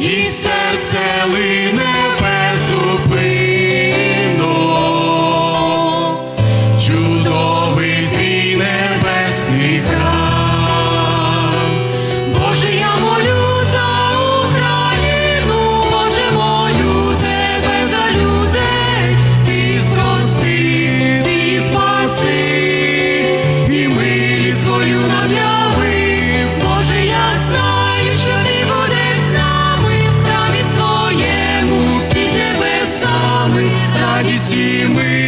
і серце лине. радість і.